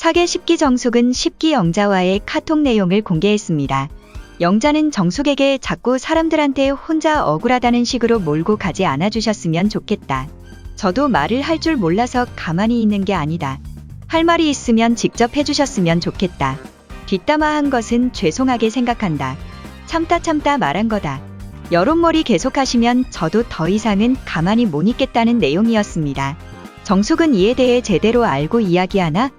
사계 10기 정숙은 10기 영자와의 카톡 내용을 공개했습니다. 영자는 정숙에게 자꾸 사람들한테 혼자 억울하다는 식으로 몰고 가지 않아 주셨으면 좋겠다. 저도 말을 할 줄 몰라서 가만히 있는 게 아니다. 할 말이 있으면 직접 해주셨으면 좋겠다. 뒷담화한 것은 죄송하게 생각한다. 참다 참다 말한 거다. 여론몰이 계속하시면 저도 더 이상은 가만히 못 있겠다는 내용이었습니다. 정숙은 이에 대해 제대로 알고 이야기하나?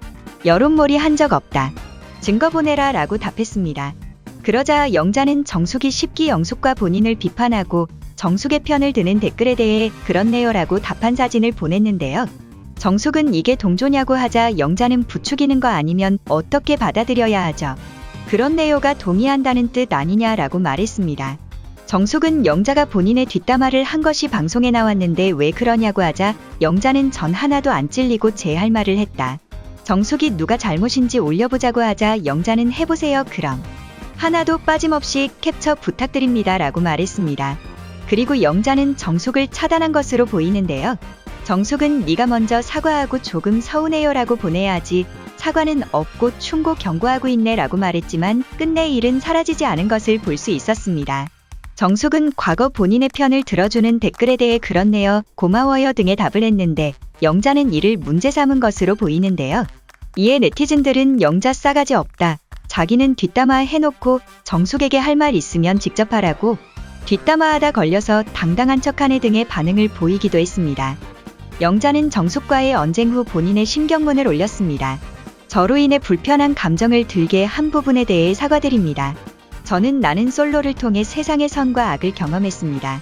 여론몰이 한 적 없다. 증거 보내라 라고 답했습니다. 그러자 영자는 정숙이 10기 영숙과 본인을 비판하고 정숙의 편을 드는 댓글에 대해 그렇네요 라고 답한 사진을 보냈는데요. 정숙은 이게 동조냐고 하자 영자는 부추기는 거 아니면 어떻게 받아들여야 하죠. 그렇네요가 동의한다는 뜻 아니냐라고 말했습니다. 정숙은 영자가 본인의 뒷담화를 한 것이 방송에 나왔는데 왜 그러냐고 하자 영자는 전 하나도 안 찔리고 제 할 말을 했다. 정숙이 누가 잘못인지 올려보자고 하자 영자는 해보세요 그럼. 하나도 빠짐없이 캡처 부탁드립니다 라고 말했습니다. 그리고 영자는 정숙을 차단한 것으로 보이는데요. 정숙은 네가 먼저 사과하고 조금 서운해요 라고 보내야지 사과는 없고 충고 경고하고 있네 라고 말했지만 끝내 일은 사라지지 않은 것을 볼 수 있었습니다. 정숙은 과거 본인의 편을 들어주는 댓글에 대해 그렇네요, 고마워요 등의 답을 했는데 영자는 이를 문제 삼은 것으로 보이는데요. 이에 네티즌들은 영자 싸가지 없다. 자기는 뒷담화 해놓고 정숙에게 할 말 있으면 직접 하라고 뒷담화하다 걸려서 당당한 척하네 등의 반응을 보이기도 했습니다. 영자는 정숙과의 언쟁 후 본인의 심경문을 올렸습니다. 저로 인해 불편한 감정을 들게 한 부분에 대해 사과드립니다. 저는 나는 솔로를 통해 세상의 선과 악을 경험했습니다.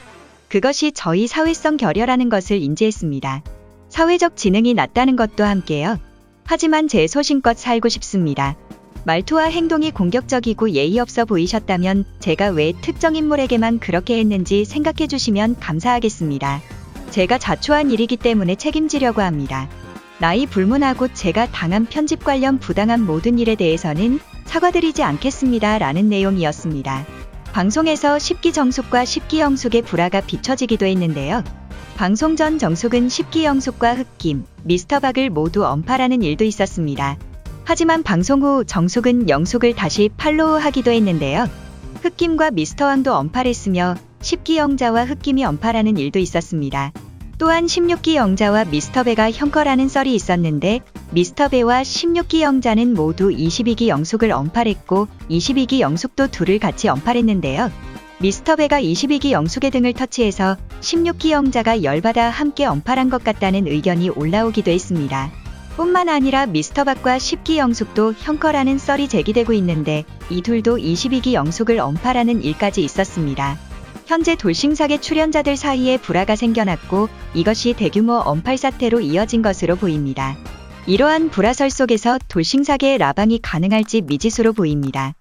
그것이 저희 사회성 결여라는 것을 인지했습니다. 사회적 지능이 낮다는 것도 함께요. 하지만 제 소신껏 살고 싶습니다. 말투와 행동이 공격적이고 예의 없어 보이셨다면 제가 왜 특정 인물에게만 그렇게 했는지 생각해 주시면 감사하겠습니다. 제가 자초한 일이기 때문에 책임지려고 합니다. 나이 불문하고 제가 당한 편집 관련 부당한 모든 일에 대해서는 사과드리지 않겠습니다. 라는 내용이었습니다. 방송에서 10기 정숙과 10기 영숙의 불화가 비춰지기도 했는데요. 방송 전 정숙은 10기 영숙과 흑김, 미스터박을 모두 언팔하는 일도 있었습니다. 하지만 방송 후 정숙은 영숙을 다시 팔로우하기도 했는데요. 흑김과 미스터왕도 언팔했으며 10기 영자와 흑김이 언팔하는 일도 있었습니다. 또한 16기 영자와 미스터배가 형커라는 썰이 있었는데 미스터배와 16기 영자는 모두 22기 영숙을 언팔했고 22기 영숙도 둘을 같이 언팔했는데요. 미스터배가 22기 영숙의 등을 터치해서 16기 영자가 열받아 함께 언팔한 것 같다는 의견이 올라오기도 했습니다. 뿐만 아니라 미스터박과 10기 영숙도 형커라는 썰이 제기되고 있는데 이 둘도 22기 영숙을 언팔하는 일까지 있었습니다. 현재 돌싱사계 출연자들 사이에 불화가 생겨났고 이것이 대규모 언팔 사태로 이어진 것으로 보입니다. 이러한 불화설 속에서 돌싱사계의 라방이 가능할지 미지수로 보입니다.